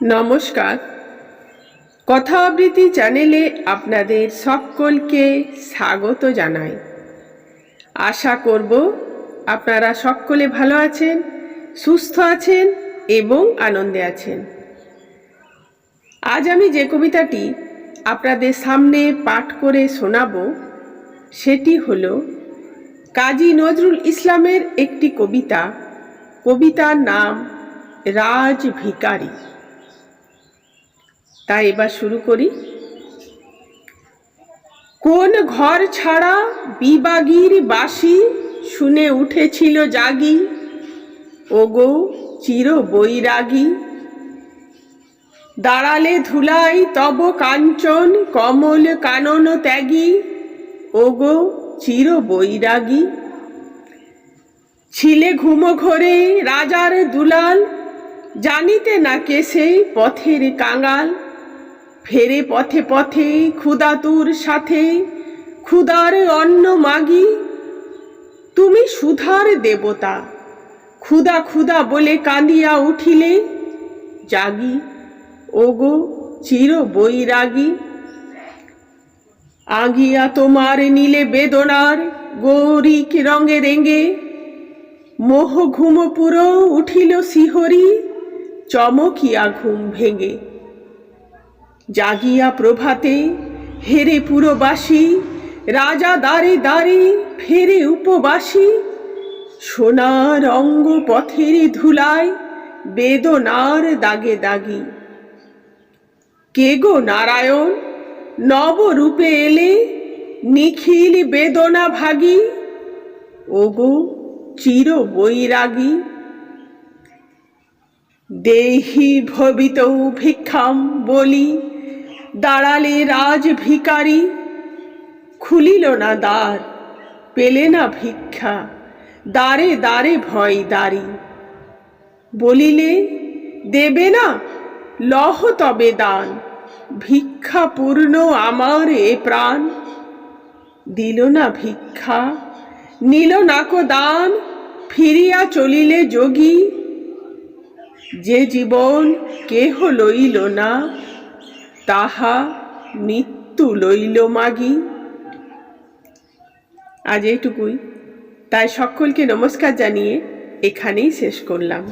নমস্কার। কথা আবৃত্তি চ্যানেলে আপনাদের সকলকে স্বাগত জানাই। আশা করব আপনারা সকলে ভালো আছেন, সুস্থ আছেন এবং আনন্দে আছেন। আজ আমি যে কবিতাটি আপনাদের সামনে পাঠ করে শোনাব, সেটি হল কাজী নজরুল ইসলামের একটি কবিতা। কবিতার নাম রাজ ভিকারী তাই এবার শুরু করি। কোন ঘর ছাড়া বিবাগীর বাসি শুনে উঠেছিল জাগি। ওগো চির বৈরাগী। দাঁড়ালে ধুলাই তব কাঞ্চন, কমল কানন ত্যাগী। ওগো চির বৈরাগী। ছিলে ঘুমো ঘরে রাজার দুলাল, জানিতে না কে সেই পথের কাঙাল। ফেরে পথে পথে ক্ষুদাতুর সাথে, ক্ষুদার অন্ন মাগি। তুমি সুধার দেবতা, ক্ষুদা ক্ষুদা বলে কাঁদিয়া উঠিলে। জাগি, ওগো চির বৈরাগী। আগিয়া তোমার নীলে বেদনার গৌরিক রঙে রেঙে। মোহ ঘুম পুরো উঠিল শিহরি, চমকিয়া ঘুম ভেঙে। জাগিয়া প্রভাতে হেরে পুরবাসী, রাজা দাঁড়ে দাঁড়ে ফেরে উপবাসী। সোনার অঙ্গ পথের ধুলায় বেদনার দাগে দাগি। কে গো নারায়ণ, নবরূপে এলে নিখিল বেদনা ভাগী? ওগো চির বৈরাগী। দেহি ভবিতৌ ভিক্ষাম বলি দাঁড়ালে রাজ ভিকারি খুলিল না দ্বার, পেলে না ভিক্ষা, দ্বারে দ্বারে ভয় দাঁড়ি। বলিলে, দেবে না, লহ তবে দান, ভিক্ষা পূর্ণ আমার এ প্রাণ। দিল না ভিক্ষা, নিল না নাকো দান, ফিরিয়া চলিলে যোগী। যে জীবন কেহ লইল না তাহা মৃত্যু লইল মাগি। আজ এইটুকুই। তাই সকলকে নমস্কার জানিয়ে এখানেই শেষ করলাম।